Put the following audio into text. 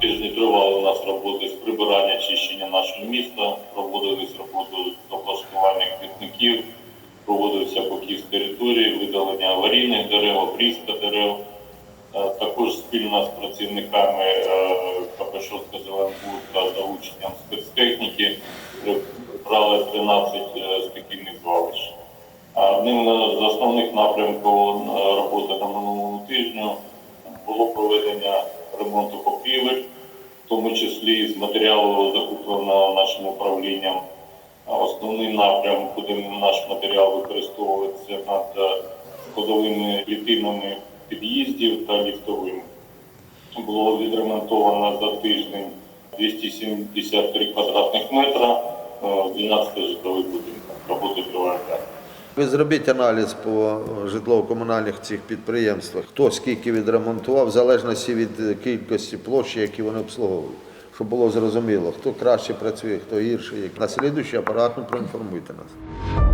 Тижні тривали у нас роботи з прибирання чищення нашого міста, проводились роботи з облаштування квітників, проводився поків з території, видалення аварійних дерев, обрізка дерев. Е, Також спільно з працівниками е, КП «Шостка Зеленбуд та залученням спецтехніки прибрали 13 е, стихійних звалищ. Одним з основних напрямків роботи на минулому тижню було проведення ремонту покрівель, в тому числі з матеріалу закупленого нашим управлінням. Основний напрям, куди наш матеріал використовується над е, ходовими клітинами під'їздів та ліфтовими. Було відремонтовано за тиждень 273 квадратних метра, е, 12 житлових будинків. Ви зробіть аналіз по житлово-комунальних цих підприємствах, хто скільки відремонтував, в залежності від е, кількості площі, які вони обслуговують. Щоб було зрозуміло, хто краще працює, хто гірше. На слідуючий апаратно проінформуйте нас.